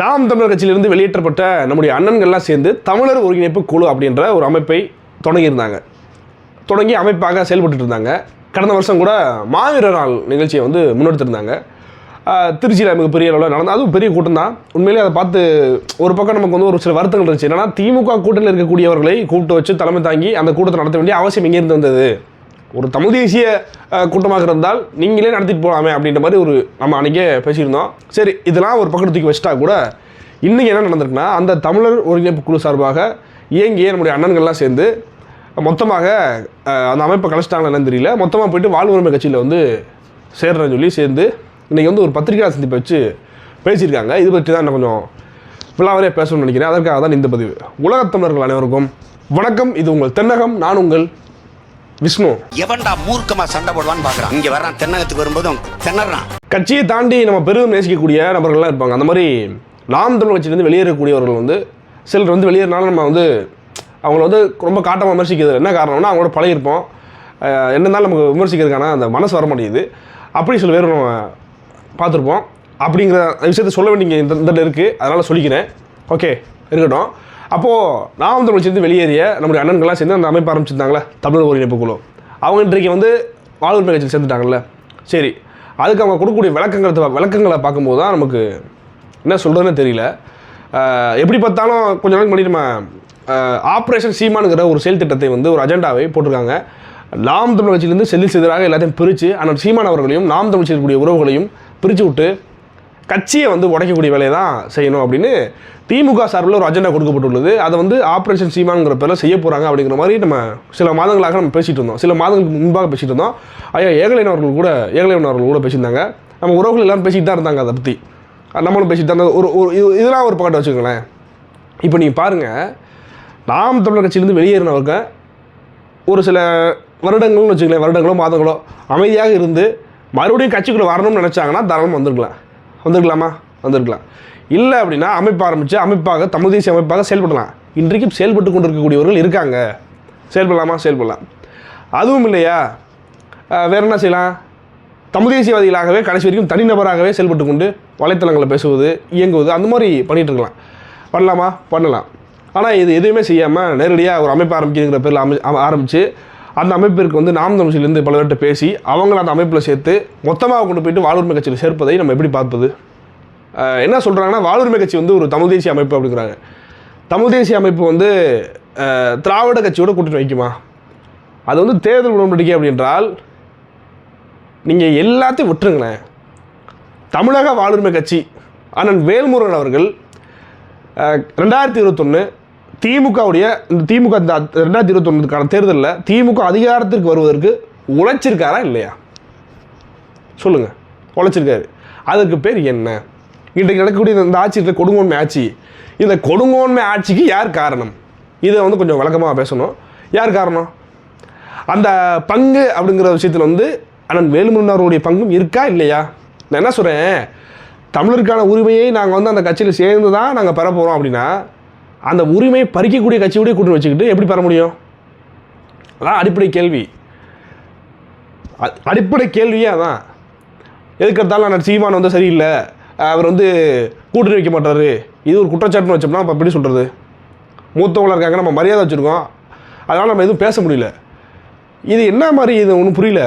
நாம் தமிழர் கட்சியிலிருந்து வெளியேற்றப்பட்ட நம்முடைய அண்ணன்கள்லாம் சேர்ந்து தமிழர் ஒருங்கிணைப்பு குழு அப்படின்ற ஒரு அமைப்பை தொடங்கியிருந்தாங்க. தொடங்கி அமைப்பாக செயல்பட்டு இருந்தாங்க கடந்த வருஷம் கூட மாவீரர் நாள் நிகழ்ச்சியை வந்து முன்னெடுத்திருந்தாங்க. திருச்சியில் மிகப்பெரிய அளவில் நடந்தது அதுவும் பெரிய கூட்டம் தான் உண்மையிலேயே அதை பார்த்து ஒரு பக்கம் நமக்கு வந்து ஒரு சில வருத்தங்கள் இருந்துச்சு. என்னன்னா திமுக கூட்டத்தில் இருக்கக்கூடியவர்களை கூப்பிட்டு வச்சு தலைமை தாங்கி அந்த கூட்டத்தை நடத்த வேண்டிய அவசியம் எங்கேருந்து வந்தது? ஒரு தமிழ் தேசிய கூட்டமாக இருந்தால் நீங்களே நடத்திட்டு போகலாமே அப்படின்ற மாதிரி ஒரு நம்ம அன்றைக்கே பேசியிருந்தோம். சரி இதெல்லாம் ஒரு பக்கம் தூக்கி வச்சுட்டா கூட இன்றைக்கி என்ன நடந்திருக்குன்னா அந்த தமிழர் ஒருங்கிணைப்பு குழு சார்பாக இயங்கிய நம்முடைய அண்ணன்கள்லாம் சேர்ந்து மொத்தமாக அந்த அமைப்பை கலைச்சிட்டாங்களா என்னன்னு தெரியல. மொத்தமாக போயிட்டு வாழ்வுரிமை கட்சியில் வந்து சேர்றேன்னு சொல்லி சேர்ந்து இன்றைக்கி வந்து ஒரு பத்திரிகையாளர் சந்திப்பை வச்சு பேசியிருக்காங்க. இது பற்றி தான் இன்னும் கொஞ்சம் விழாவரே பேசணும்னு நினைக்கிறேன். அதற்காக தான் இந்த பதிவு. உலகத் தமிழர்கள் அனைவருக்கும் வணக்கம். இது உங்கள் தென்னகம் நான் உங்கள் விஷ்ணு. எவன்டா மூர்க்கமா சண்டை போடுவான்னு பாக்குறான். இங்க வர்றான் தென்னகத்துக்கு வரும்போதும் திணறான். கட்சியை தாண்டி நம்ம பெரிதும் நேசிக்கக்கூடிய நபர்கள்லாம் இருப்பாங்க. அந்த மாதிரி நாம் தமிழ் கட்சியிலேருந்து வெளியேறக்கூடியவர்கள் வந்து சிலர் வந்து வெளியேறினாலும் நம்ம வந்து அவங்கள வந்து ரொம்ப காட்டமாக விமர்சிக்கிறது என்ன காரணம்னா அவங்களோட பழகிருப்போம் அஹ் என்ன இருந்தாலும் நமக்கு விமர்சிக்கிறதுக்கான அந்த மனசு வர மாட்டேங்குது. அப்படி சில பேர் நம்ம பார்த்துருப்போம். அப்படிங்கிற விஷயத்த சொல்ல வேண்டிய இந்த இந்த இருக்குது அதனால் சொல்லிக்கிறேன். ஓகே இருக்கட்டும். அப்போது நாம் தமிழ் சேர்ந்து வெளியேறிய நம்முடைய அண்ணன்கள்லாம் சேர்ந்து அந்த அமைப்பு ஆரம்பிச்சிருந்தாங்களே தமிழர் ஒருங்கிணைப்பு குழு. அவங்க இன்றைக்கு வந்து வாழ்வுரிமை கட்சியில் சேர்ந்துட்டாங்கல்ல. சரி அதுக்கு அவங்க கொடுக்கக்கூடிய விளக்கங்களை விளக்கங்களை பார்க்கும்போது தான் நமக்கு என்ன சொல்கிறதுன்னு தெரியல. எப்படி பார்த்தாலும் கொஞ்ச நாளைக்கு முன்னாடி நம்ம ஆப்ரேஷன் சீமானுங்கிற ஒரு செயல் திட்டத்தை வந்து ஒரு அஜெண்டாவை போட்டிருக்காங்க. நாம் தமிழ் கட்சியிலேருந்து செல்லில் செதிராக எல்லாத்தையும் பிரித்து ஆனால் சீமான் அவர்களையும் நாம் தமிழ் செய்யக்கூடிய உறவுகளையும் பிரித்து விட்டு கட்சியை வந்து உடைக்கக்கூடிய வேலையை தான் செய்யணும் அப்படின்னு திமுக சார்பில் ஒரு அஜெண்டா கொடுக்கப்பட்டுள்ளது. அதை வந்து ஆப்ரேஷன் சீமானுங்கிற பேரில் செய்ய போகிறாங்க அப்படிங்கிற மாதிரி நம்ம சில மாதங்களாக நம்ம பேசிகிட்டு இருந்தோம். சில மாதங்களுக்கு முன்பாக பேசிகிட்டு இருந்தோம். ஐயா ஏகலைன் அவர்கள் கூட ஏகலைவன் அவர்கள் கூட பேசியிருந்தாங்க. நம்ம உறவுகள் எல்லாரும் பேசிகிட்டு தான் இருந்தாங்க அதை பற்றி நம்மளும் பேசிட்டு தான் இருந்தோம். ஒரு ஒரு இது- இதெல்லாம் ஒரு பக்கத்தை வச்சுக்கோங்களேன். இப்போ நீங்கள் பாருங்கள் நாம் தமிழர் கட்சியிலேருந்து வெளியேறினவங்க ஒரு சில வருடங்கள்னு வச்சுக்கலேன் வருடங்களோ மாதங்களோ அமைதியாக இருந்து மறுபடியும் கட்சிக்குள்ளே வரணும்னு நினச்சாங்கன்னா தாராளமாக வந்திருக்கலாம். வந்திருக்கலாமா? வந்திருக்கலாம். இல்லை அப்படின்னா அமைப்பு ஆரம்பித்து அமைப்பாக தமிழ் தேசிய அமைப்பாக செயல்படலாம். இன்றைக்கும் செயல்பட்டு கொண்டிருக்கக்கூடியவர்கள் இருக்காங்க. செயல்படலாமா? செயல்படலாம். அதுவும் இல்லையா? வேற என்ன செய்யலாம்? தமிழ் தேசியவாதிகளாகவே கடைசி வரைக்கும் தனிநபராகவே செயல்பட்டு கொண்டு வலைத்தளங்களை பேசுவது இயங்குவது அந்த மாதிரி பண்ணிகிட்டு இருக்கலாம். பண்ணலாமா? பண்ணலாம். ஆனால் இது எதுவுமே செய்யாமல் நேரடியாக ஒரு அமைப்பு ஆரம்பிக்கிறங்கிற பேரில் அமை ஆரம்பித்து அந்த அமைப்பிற்கு வந்து நாம் தமிழ்ச்சியிலேருந்து பல பேர்கிட்ட பேசி அவங்கள அந்த அமைப்பில் சேர்த்து மொத்தமாக கொண்டு போயிட்டு வாழ்வுரிமை கட்சியில் சேர்ப்பதை நம்ம எப்படி பார்ப்பது? என்ன சொல்கிறாங்கன்னா வாழ்வுரிமை கட்சி வந்து ஒரு தமிழ் தேசிய அமைப்பு அப்படிங்கிறாங்க. தமிழ் தேசிய அமைப்பு வந்து திராவிட கட்சியோட கூட்டணி வைக்குமா? அது வந்து தேர்தல் உடன்படிக்கை அப்படின்றால் நீங்கள் எல்லாத்தையும் விட்டுருங்களேன். தமிழக வாழ்வுரிமை கட்சி அண்ணன் வேல்முருகன் அவர்கள் ரெண்டாயிரத்தி இருபத்தொன்று திமுகவுடைய இந்த திமுக இந்த ரெண்டாயிரத்தி இருபத்தொன்னுக்கான தேர்தலில் திமுக அதிகாரத்திற்கு வருவதற்கு உழைச்சிருக்காரா இல்லையா? சொல்லுங்கள் உழைச்சிருக்காரு. அதுக்கு பேர் என்ன? இன்றைக்கு நடக்கக்கூடிய இந்த ஆட்சி இருக்கிற கொடுங்கோன்மை ஆட்சி. இந்த கொடுங்கோன்மை ஆட்சிக்கு யார் காரணம்? இதை வந்து கொஞ்சம் விளக்கமாக பேசணும். யார் காரணம்? அந்த பங்கு அப்படிங்கிற விஷயத்தில் வந்து அண்ணன் வேலுமன்னாருடைய பங்கும் இருக்கா இல்லையா? நான் என்ன சொல்கிறேன் தமிழருக்கான உரிமையை நாங்கள் வந்து அந்த கட்சியில் சேர்ந்து தான் நாங்கள் பெற போகிறோம் அப்படின்னா அந்த உரிமையை பறிக்கக்கூடிய கட்சியோடய கூட்டணி வச்சுக்கிட்டு எப்படி பெற முடியும்? அதான் அடிப்படை கேள்வி. அடிப்படை கேள்வியே அதான். எதுக்கு எடுத்தாலும் நான் சீமான் வந்து சரியில்லை. அவர் வந்து கூட்டணி வைக்க மாட்டார். இது ஒரு குற்றச்சாட்டுன்னு வச்சோம்னா அப்போ எப்படி சொல்கிறது மூத்தவங்களாக இருக்காங்க நம்ம மரியாதை வச்சுருக்கோம். அதனால் நம்ம எதுவும் பேச முடியல. இது என்ன மாதிரி இது ஒன்றும் புரியல.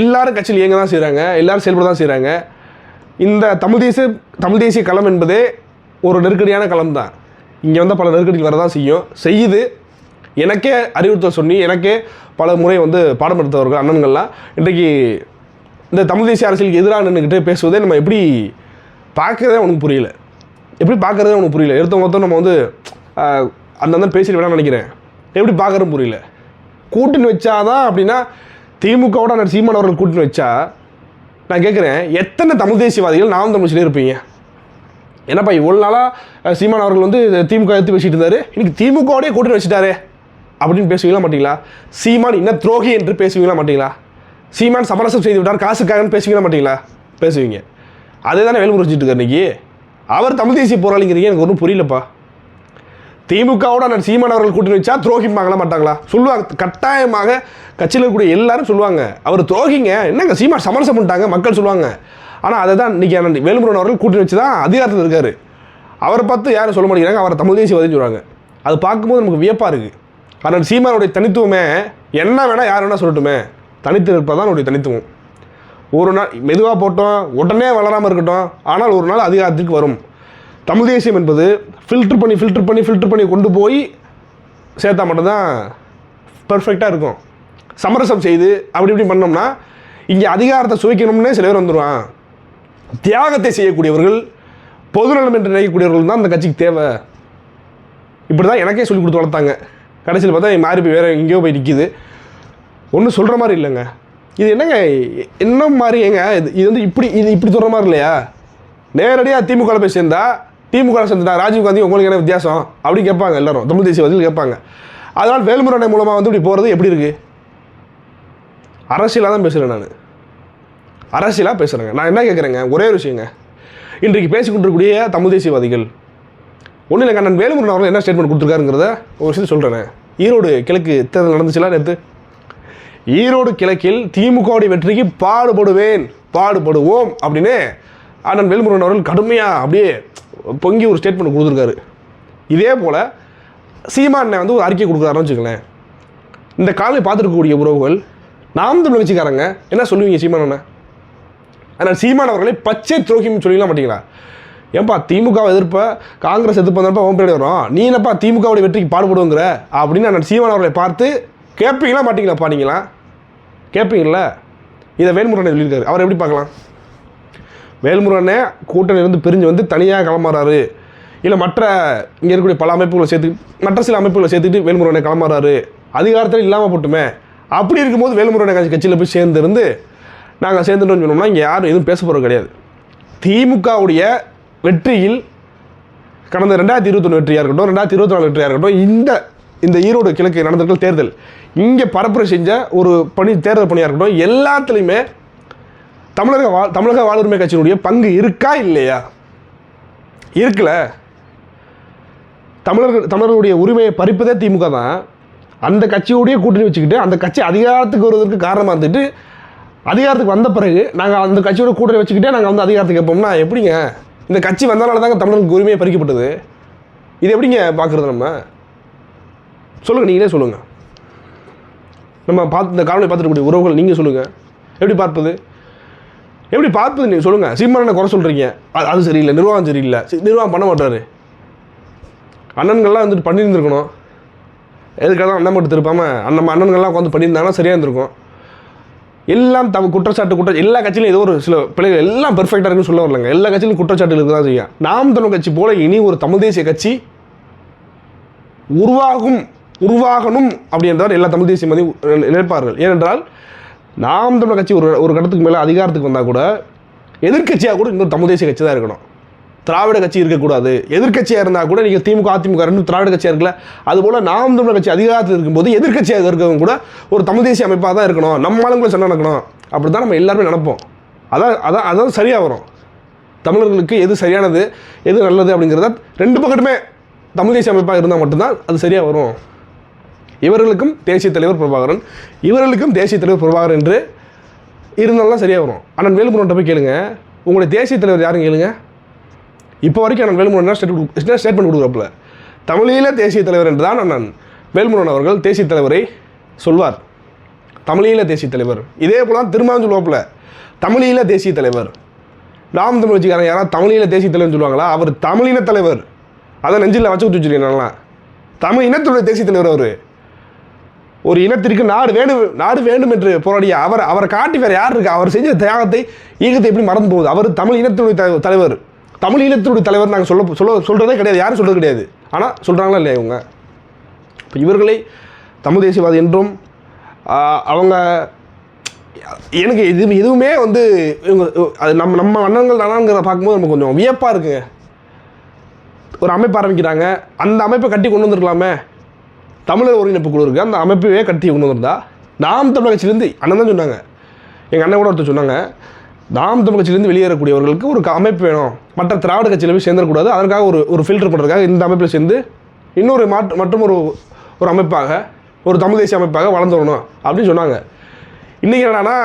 எல்லாரும் கட்சியில் இயங்க தான் செய்கிறாங்க எல்லோரும் செயல்பட தான் செய்கிறாங்க இந்த தமிழ் தேசிய தமிழ் தேசிய களம் என்பதே ஒரு நெருக்கடியான களம் தான். இங்கே வந்து பல நெருக்கடிகள் வரதான் செய்யும். செய்யுது. எனக்கே அறிவுறுத்தல் சொல்லி எனக்கே பல முறை வந்து பாடம் எடுத்தவர்கள் அண்ணன்கள்லாம். இன்றைக்கு இந்த தமிழ் தேசிய அரசியலுக்கு எதிராக நின்றுக்கிட்டு பேசுவதே நம்ம எப்படி பார்க்கறதே உனக்கு புரியல. எப்படி பார்க்கறதே உனக்கு புரியல. எடுத்த மொத்தம் நம்ம வந்து ஆஹ், அந்தந்த பேசிட்டு வேணாம்னு நினைக்கிறேன். எப்படி பார்க்கறது புரியல. கூட்டணி வச்சாதான் அப்படின்னா திமுகவோட அந்த சீமான் அவர்கள் கூட்டணி வச்சா நான் கேட்குறேன் எத்தனை தமிழ் தேசியவாதிகள் நாம் தமிழ்ச்சிலே இருப்பீங்க? என்னப்பா இவ்வளோ நாளாக சீமான் அவர்கள் வந்து திமுக எடுத்து பேசிட்டு இருந்தார். இன்னைக்கு திமுகவோடய கூட்டணி வச்சுட்டாரே. அப்படின்னு பேசுவீங்களா மாட்டீங்களா? சீமான் என்ன துரோகி என்று பேசுவீங்களா மாட்டீங்களா? சீமான் சமரசம் செய்து விட்டார் காசுக்காகன்னு பேசுவீங்க மாட்டீங்களா? பேசுவீங்க. அதே தானே வேலை முடிச்சிட்டு இருக்கார் இன்னைக்கு? அவர் தமிழ் தேசிய போராளிங்கிறீங்க எனக்கு ஒன்றும் புரியலப்பா. திமுகவோட நான் சீமான் அவர்கள் கூட்டணி வச்சா துரோகிப்பாங்களா மாட்டாங்களா? சொல்லுவாங்க கட்டாயமாக கட்சியில் இருக்கக்கூடிய எல்லாரும் சொல்லுவாங்க. அவர் துரோகிங்க. என்னங்க சீமான் சமரசம் பண்ணிட்டாங்க மக்கள் சொல்லுவாங்க. ஆனால் அதை தான் இன்னைக்கு வேலுமுருகன் அவர்கள் கூட்டணி வச்சு தான் அதிகாரத்தில் இருக்கார். அவரை பார்த்து யாரும் சொல்ல மாட்டேங்கிறாங்க அவரை தமிழ் தேசியவாதின்னு சொல்கிறாங்க அது பார்க்கும்போது நமக்கு வியப்பாக இருக்குது ஆனால் சீமானுடைய தனித்துவமே என்ன வேணால் யார் வேணால் சொல்லட்டுமே. தனித்து இருப்பது தான் அவருடைய தனித்துவம். ஒரு நாள் மெதுவாக போட்டோம் உடனே வளராமல் இருக்கட்டும் ஆனால் ஒரு நாள் அதிகாரத்திற்கு வரும். தமிழ் தேசியம் என்பது ஃபில்டர் பண்ணி ஃபில்டர் பண்ணி ஃபில்டர் பண்ணி கொண்டு போய் சேர்த்தா மட்டும்தான் பர்ஃபெக்டாக இருக்கும். சமரசம் செய்து அப்படி இப்படி பண்ணோம்னா இங்கே அதிகாரத்தை சுவைக்கணும்னே சில பேர் வந்துடுவான் தியாகத்தை செய்யக்கூடியவர்கள் பொதுநலம் என்று நினைக்கக்கூடியவர்கள் தான் அந்த கட்சிக்கு தேவை. இப்படி தான் எனக்கே சொல்லி கொடுத்து வளர்த்தாங்க. கடைசியில் பார்த்தா மாறி போய் வேறு எங்கேயோ போய் நிற்கிது ஒன்றும் சொல்கிற மாதிரி இல்லைங்க. இது என்னங்க? என்ன மாதிரி ஏங்க இது இது வந்து இப்படி இது இப்படி சொல்கிற மாதிரி இல்லையா? நேரடியாக திமுக போய் சேர்ந்தா திமுக சேர்ந்துட்டா ராஜீவ் காந்தி உங்களுக்கு என்ன வித்தியாசம்? அப்படி கேட்பாங்க எல்லாரும். தமிழ் தேசியவாதிகள் கேட்பாங்க. அதனால் வேல்முறை மூலமாக வந்து இப்படி போகிறது எப்படி இருக்குது அரசியலாக தான் பேசுகிறேன் நான். அரசியலாக பேசுகிறேங்க நான் என்ன கேட்குறேங்க? ஒரே ஒரு விஷயங்க. இன்றைக்கு பேசிக்கொண்டிருக்கூடிய தமிழ் தேசியவாதிகள் ஒன்றும் இல்லைங்க நான் வேலுமுருகன் அவர்கள் என்ன ஸ்டேட்மெண்ட் கொடுத்துருக்காருங்கிறத ஒரு விஷயம் சொல்கிறேன் ஈரோடு கிழக்கு தேர்தல் நடந்துச்சுலாம் நேற்று ஈரோடு கிழக்கில் திமுகவுடைய வெற்றிக்கு பாடுபடுவேன் பாடுபடுவோம் அப்படின்னு அண்ணன் வேல்முருகன் அவர்கள் கடுமையாக அப்படியே பொங்கி ஒரு ஸ்டேட்மெண்ட் கொடுத்துருக்காரு. இதே போல் சீமானை வந்து ஒரு அறிக்கை கொடுக்குறாருன்னு வச்சுக்கலேன் இந்த காலையை பார்த்துருக்கக்கூடிய உறவுகள் நாம் தமிழ் கட்சிக்காரங்க என்ன சொல்லுவீங்க சீமான் அண்ணன் ஆனால் சீமான் அவர்களை பச்சை துரோகின்னு சொல்லிக்கலாம் மாட்டீங்களா? ஏன்பா திமுகவை எதிர்ப்ப காங்கிரஸ் எதிர்ப்பு வந்தப்ப ஓம் பின்னாடி வரும். நீ என்னப்பா திமுகவுடைய வெற்றிக்கு பாடுபடுங்கிற? அப்படின்னு நான் சீமான் அவர்களை பார்த்து கேட்பீங்களா மாட்டீங்களாப்பா நீங்களா கேட்பீங்கள இதை வேல்முருகனை சொல்லியிருக்காரு. அவர் எப்படி பார்க்கலாம்? வேல்முருகனே கூட்டணி இருந்து பிரிஞ்சு வந்து தனியாக கிளம்புறாரு. இல்லை மற்ற இங்கே இருக்கக்கூடிய பல அமைப்புகளை சேர்த்து மற்ற சில அமைப்புகளை சேர்த்துட்டு வேல்முருகனை கிளம்புறாரு. அதிகாரத்தில் இல்லாமல் போட்டுமே. அப்படி இருக்கும்போது வேல்முருகனை கட்சி கட்சியில் போய் சேர்ந்துருந்து நாங்கள் சேர்ந்துட்டோம்னு சொன்னோம்னா இங்கே யாரும் எதுவும் பேச போகிறது கிடையாது. திமுகவுடைய வெற்றியில் கடந்த ரெண்டாயிரத்தி இருபத்தொன்று வெற்றியாக இருக்கட்டும் ரெண்டாயிரத்தி இருபத்தி நாலு வெற்றியாக இருக்கட்டும் இந்த இந்த ஈரோடு கிழக்கு நடந்திருக்கிற தேர்தல். இங்கே பரப்புரை செஞ்ச ஒரு பணி தேர்தல் பணியாக இருக்கட்டும் எல்லாத்துலேயுமே தமிழக வா தமிழக வாழ்வுரிமை கட்சியினுடைய பங்கு இருக்கா இல்லையா? இருக்குல்ல தமிழர்கள் தமிழர்களுடைய உரிமையை பறிப்பதே திமுக தான். அந்த கட்சியோடைய கூட்டணி வச்சுக்கிட்டு அந்த கட்சி அதிகாரத்துக்கு வருவதற்கு காரணமாக இருந்துட்டு அதிகாரத்துக்கு வந்த பிறகு நாங்கள் அந்த கட்சியோட கூட்டணி வச்சுக்கிட்டே நாங்கள் வந்து அதிகாரத்துக்கு கேட்போம்னா எப்படிங்க? இந்த கட்சி வந்தனால தாங்க தமிழர்களுக்கு உரிமையை பறிக்கப்பட்டது. இது எப்படிங்க பார்க்குறது நம்ம? சொல்லுங்கள் நீங்களே சொல்லுங்கள் நம்ம பார்த்து இந்த காரணம் பார்த்துருக்கக்கூடிய உறவுகள் நீங்கள் சொல்லுங்கள் எப்படி பார்ப்பது? எப்படி பார்ப்பது நீங்கள் சொல்லுங்கள் சீமானனை குறை சொல்கிறீங்க அது அது சரியில்லை. நிர்வாகம் சரியில்லை. நிர்வாகம் பண்ண மாட்டார். அண்ணன்கள்லாம் வந்துட்டு பண்ணியிருந்துருக்கணும். எதுக்காக அண்ணன் மட்டும் திருப்பாமல் நம்ம அண்ணன்கள்லாம் உட்காந்து பண்ணியிருந்தாங்கன்னா சரியாக இருந்திருக்கும். எல்லாம் தம் குற்றச்சாட்டு குற்ற எல்லா கட்சியிலும் ஏதோ ஒரு சில பிள்ளைகள் எல்லாம் பெர்ஃபெக்டாக இருக்குன்னு சொல்ல வரலங்க. எல்லா கட்சியிலும் குற்றச்சாட்டு இருக்க தான் செய்யும். நாம் தமிழ் கட்சி போல இனி ஒரு தமிழ் தேசிய கட்சி உருவாகும் உருவாகணும் அப்படின்றவர் எல்லா தமிழ் தேசிய மதி நினைப்பார்கள் ஏனென்றால் நாம் தமிழ் கட்சி ஒரு ஒரு கட்டத்துக்கு மேலே அதிகாரத்துக்கு வந்தால் கூட எதிர்க்கட்சியாக கூட இன்னொரு தமிழ் தேசிய கட்சி தான் இருக்கணும். திராவிட கட்சி இருக்கக்கூடாது. எதிர்க்கட்சியாக இருந்தால் கூட நீங்கள் திமுக அதிமுக ரெண்டு திராவிட கட்சியாக இருக்கல. அதுபோல் நாம் தமிழர் கட்சி அதிகாரத்தில் இருக்கும்போது எதிர்க்கட்சியாக இருக்கவங்க கூட ஒரு தமிழ் தேசிய அமைப்பாக தான் இருக்கணும். நம்ம ஆளுங்களை சண்டை நடக்கணும்? அப்படி தான் நம்ம எல்லாருமே நினைப்போம். அதான் அதான் அதான் சரியாக வரும். தமிழர்களுக்கு எது சரியானது எது நல்லது அப்படிங்கிறத ரெண்டு பக்கத்துமே தமிழ் தேசிய அமைப்பாக இருந்தால் மட்டும்தான் அது சரியாக வரும். இவர்களுக்கும் தேசிய தலைவர் பிரபாகரன் இவர்களுக்கும் தேசிய தலைவர் பிரபாகரன் என்று இருந்தாலும் சரியாக வரும். அண்ணன் வேலுமுருகன்ட்ட போய் கேளுங்க. உங்களுடைய தேசிய தலைவர் யாரும் கேளுங்க. இப்போ வரைக்கும் அண்ணன் வேலுமுருகன் ஸ்டேட்மெண்ட் என்ன ஸ்டேட்மெண்ட் கொடுக்குறப்பல? தமிழீழ தேசிய தலைவர் என்று தான் அண்ணன் வேல்முருகன் அவர்கள் தேசிய தலைவரை சொல்வார். தமிழீழ தேசிய தலைவர். இதே போல தான் திரும்பவும் சொல்லுவாப்புல தமிழீழ தேசிய தலைவர். நாம் தமிழ் வச்சுக்காரன் யாராவது தமிழீழ தேசிய தலைவர்னு சொல்லுவாங்களா? அவர் தமிழின தலைவர். அதை நெஞ்சில் வச்சு விட்டு வச்சுருக்கேன் தமிழ் இனத்துடைய தேசிய தலைவர் அவர். ஒரு இனத்திற்கு நாடு வேண்டும் நாடு வேண்டும் என்று போராடிய அவர் அவரை காட்டி வேறு யார் இருக்கா? அவர் செஞ்ச தியாகத்தை ஈகத்தை எப்படி மறந்து போகுது? அவர் தமிழ் இனத்தினுடைய தலைவர். தமிழ் இனத்தினுடைய தலைவர் நாங்கள் சொல்ல சொல்ல சொல்கிறதே கிடையாது. யாரும் சொல்கிறது கிடையாது. ஆனால் சொல்கிறாங்களா இல்லையா இவங்க? இப்போ இவர்களை தமிழ் தேசியவாதி என்றும் அவங்க எனக்கு இது எதுவுமே வந்து இவங்க அது நம்ம நம்ம அண்ணன்கள் தானாங்கிறத பார்க்கும்போது நமக்கு கொஞ்சம் வியப்பாக இருக்குங்க. ஒரு அமைப்பு ஆரம்பிக்கிறாங்க. அந்த அமைப்பை கட்டி கொண்டு வந்திருக்கலாமே. தமிழர் ஒருங்கிணைப்பு குழு இருக்குது அந்த அமைப்பையே கட்டி கொண்டு வந்திருந்தா நாம் தமிழ் கட்சியிலேருந்து அண்ணன் தான் சொன்னாங்க. எங்கள் அண்ணன் கூட ஒருத்தர் சொன்னாங்க நாம் தமிழ் கட்சியிலேருந்து வெளியேறக்கூடியவர்களுக்கு ஒரு க- அமைப்பு வேணும். மற்ற திராவிட கட்சியில் போய் சேர்ந்துடக்கூடாது அதற்காக ஒரு ஒரு ஃபில்டர் பண்ணுறதுக்காக இந்த அமைப்பில் சேர்ந்து இன்னொரு மாற்று மற்றும் ஒரு ஒரு அமைப்பாக ஒரு தமிழ் தேசிய அமைப்பாக வளர்ந்து வரணும் அப்படின்னு சொன்னாங்க. இன்றைக்கி என்னன்னா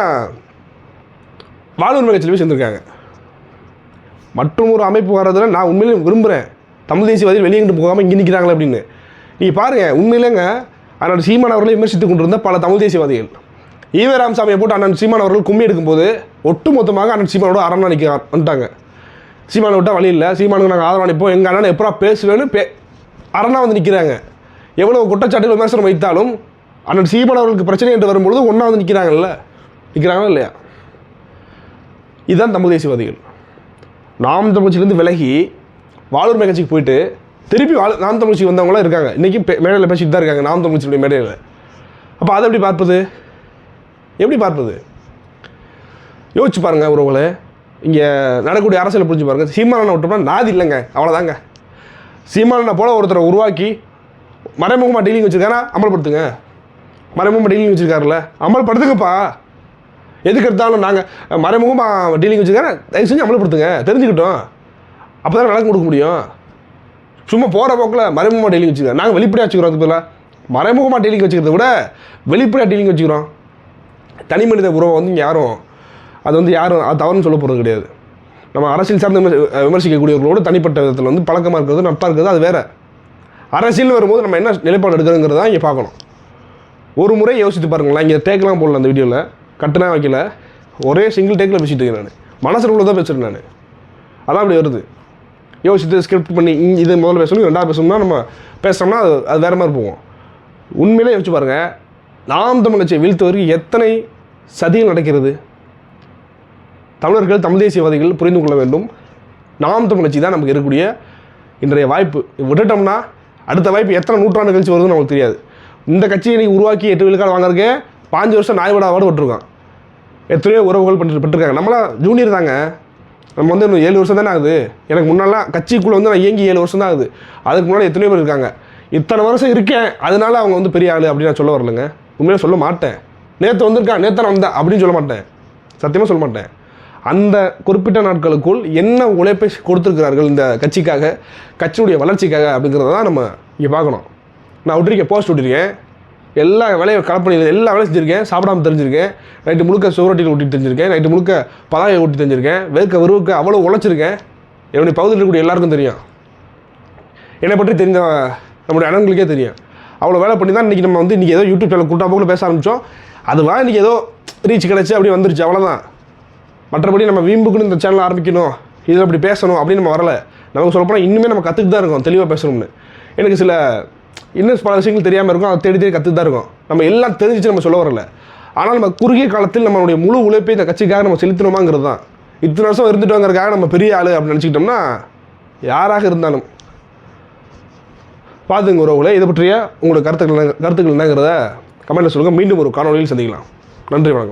வாழ்வுரிமை கட்சியில் போய் சேர்ந்துருக்காங்க. மற்றும் ஒரு அமைப்பு வர்றதுல நான் உண்மையிலும் விரும்புகிறேன் தமிழ் தேசியவாதிகள் வெளியே போகாமல் இங்கே நிற்கிறாங்களே அப்படின்னு. நீங்கள் பாருங்கள் உண்மையிலேங்க அண்ணன் சீமான் அவர்களை விமர்சித்து கொண்டிருந்த பல தமிழ் தேசியவாதிகள். ஈவே ராமசாமியை போட்டு அண்ணன் சீமான் அவர்கள் கும்மி எடுக்கும்போது ஒட்டு மொத்தமாக அண்ணன் சீமானோட அரணா நிற்க வந்துட்டாங்க. சீமானை விட்டால் வழி இல்லை. சீமானுக்கு நாங்கள் ஆதரவு அனுப்போம் எங்கள் அண்ணன் எப்போ பேசுவேன்னு பே அரணா வந்து நிற்கிறாங்க எவ்வளோ குற்றச்சாட்டு விமர்சனம் வைத்தாலும் அண்ணன் சீமான் அவர்களுக்கு பிரச்சனை என்று வரும்பொழுது ஒன்றா வந்து நிற்கிறாங்கல்ல நிற்கிறாங்களா இல்லையா? இதுதான் தமிழ் தேசியவாதிகள். நாம் தமிழ்ச்சியிலேருந்து விலகி வாழூர் கட்சிக்கு போயிட்டு திருப்பி நாம் தமிழ்ச்சி வந்தவங்களாம் இருக்காங்க. இன்றைக்கி மேடையில் பேசிட்டு தான் இருக்காங்க. நாம் தமிழ்ச்சியுடைய மேடையில். அப்போ அதை எப்படி பார்ப்பது? எப்படி பார்ப்பது? யோசிச்சு பாருங்கள் உறவுகளை இங்கே நடக்கூடிய அரசியலை புரிஞ்சு பாருங்கள் சீமானனை விட்டோம்னா நாதி இல்லைங்க. அவ்வளோதாங்க சீமானனை போல் ஒருத்தரை உருவாக்கி மறைமுகமாக டீலிங் வச்சுருக்காரா? அமல்படுத்துங்க. மறைமுகமாக டீலிங் வச்சுருக்காருல்ல. அமல்படுத்துங்கப்பா. எதுக்கு எடுத்தாலும் நாங்கள் மறைமுகமாக டீலிங் வச்சுருக்காரு? தயவு செஞ்சு அமல்படுத்துங்க. தெரிஞ்சுக்கிட்டோம். அப்போ தான் நடக்க கொடுக்க முடியும். சும்மா போகிற போக்கில் மறைமுகமாக டீலிங் வச்சுக்கிறோம். நாங்கள் வெளிப்படையாக வச்சுக்கிறோம் அதுக்கு பதிலாக மறைமுகமாக டீலிங் வச்சுக்கிறத விட வெளிப்படையாக டீலிங் வச்சுக்கிறோம். தனி மனித உறவை வந்து இங்கே யாரும் அது வந்து யாரும் அது தவறுன்னு சொல்ல போகிறது கிடையாது. நம்ம அரசியல் சார்ந்த விமர்சிக்கக்கூடியவர்களோடு தனிப்பட்ட விதத்தில் வந்து பழக்கமாக இருக்கிறது நட்பாக இருக்கிறது அது வேறு. அரசியல் வரும்போது நம்ம என்ன நிலைப்பாடு எடுக்கிறோங்கிறத தான் இங்கே பார்க்கணும். ஒரு முறை யோசித்து பாருங்களேன். இங்கே டேக்கெலாம் போடல அந்த வீடியோவில் கட்டுனா வைக்கல. ஒரே சிங்கிள் டேக்கில் பேசிட்டு இருக்கேன் நான். மனசில் உள்ளதான் பேசுகிறேன் நான். அதான் அப்படி வருது. யோசித்து ஸ்கிரிப்ட் பண்ணி இது முதல்ல பேசணும் ரெண்டாவது பேசணும்னா நம்ம பேசுகிறோம்னா அது அது வேறு மாதிரி போவோம் உண்மையிலே யோசிச்சு பாருங்கள் நாம் தமிழ் வீழ்த்த வரைக்கும் எத்தனை சதிகள் நடக்கிறது? தமிழர்கள் தமிழ் தேசியவாதிகள் புரிந்து கொள்ள வேண்டும். நாம் தமிழச்சி தான் நமக்கு இருக்கக்கூடிய இன்றைய வாய்ப்பு. விட்டுட்டோம்னா அடுத்த வாய்ப்பு எத்தனை நூற்றாண்டு கழிச்சு வருதுன்னு நமக்கு தெரியாது. இந்த கட்சியை நீ உருவாக்கி எட்டு விழுக்காடு வாங்குறதுக்கே பாஞ்சு வருஷம் நாய் வாடு விட்டுருக்கான் எத்தனையோ உறவுகள் பண்ணிட்டு பெற்றிருக்காங்க நம்மளாம் ஜூனியர் தாங்க. நம்ம வந்து இன்னும் ஏழு வருஷம் தானே ஆகுது. எனக்கு முன்னாலாம் கட்சிக்குள்ளே வந்து நான் இயங்கி ஏழு வருஷம் தான் ஆகுது. அதுக்கு முன்னாடி எத்தனையோ பேர் இருக்காங்க. இத்தனை வருஷம் இருக்கேன். அதனால அவங்க வந்து பெரிய ஆள் அப்படின்னு நான் சொல்ல வரலங்க. உண்மையாக சொல்ல மாட்டேன். நேற்று வந்திருக்கான் நேற்று நான் வந்தேன் அப்படின்னு சொல்ல மாட்டேன். சத்தியமாக சொல்ல மாட்டேன். அந்த குறிப்பிட்ட நாட்களுக்குள் என்ன உழைப்பை கொடுத்துருக்கிறார்கள் இந்த கட்சிக்காக கட்சியுடைய வளர்ச்சிக்காக அப்படிங்கிறத தான் நம்ம இங்கே பார்க்கணும். நான் விட்டுருக்கேன் போஸ்ட் விட்டுருக்கேன். எல்லா வேலையும் கலப்பணியில் எல்லா வேலையும் செஞ்சுருக்கேன். சாப்பிடாம தெரிஞ்சிருக்கேன். நைட்டு முழுக்க சுவரொட்டியில் ஊட்டி தெரிஞ்சிருக்கேன். நைட்டு முழுக்க பதாகை ஊட்டி தெரிஞ்சிருக்கேன். வேர்க்க விறுவுக்க அவ்வளோ உழைச்சிருக்கேன். என்னுடைய பகுதியில் இருக்கக்கூடிய எல்லாருக்கும் தெரியும். என்னை பற்றி தெரிஞ்ச நம்முடைய அண்ணன்களுக்கே தெரியும். அவ்வளோ வேலை பண்ணி தான் இன்றைக்கி நம்ம வந்து இன்றைக்கி ஏதோ யூடியூப் சேனல் கூட்டா போக்கில் பேச ஆரம்பித்தோம் அதுவா இன்றைக்கி ஏதோ ரீச் கிடச்சி அப்படி வந்துருச்சு. அவ்வளோதான் மற்றபடி நம்ம வீம்புக்குன்னு இந்த சேனல் ஆரம்பிக்கணும். இதில் அப்படி பேசணும் அப்படின்னு நம்ம வரலை. நமக்கு சொல்லப்போனால் இன்னுமே நம்ம கற்றுக்கு தான் இருக்கோம். தெளிவாக பேசணும்னு. எனக்கு சில இன்னும் பல விஷயங்கள் தெரியாமல் இருக்கும். அதை தேடி தேடி கற்றுட்டு தான் இருக்கும். நம்ம எல்லாம் தெரிஞ்சிச்சு நம்ம சொல்ல வரல. ஆனால் நம்ம குறுகிய காலத்தில் நம்மளுடைய முழு உழைப்பை இந்த கட்சிக்காக நம்ம செலுத்தணுமாங்கிறது தான். இத்தனை வருஷம் இருந்துட்டோங்கிறதுக்காக நம்ம பெரிய ஆள் அப்படின்னு நினச்சிக்கிட்டோம்னா யாராக இருந்தாலும். பார்த்துங்க உறவுகளே இதை பற்றிய உங்களோட கருத்துக்கள் கருத்துக்கள் என்னங்கிறத கமெண்ட்டில் சொல்லுங்கள் மீண்டும் ஒரு காணொலியில் சந்திக்கலாம். நன்றி வணக்கம்.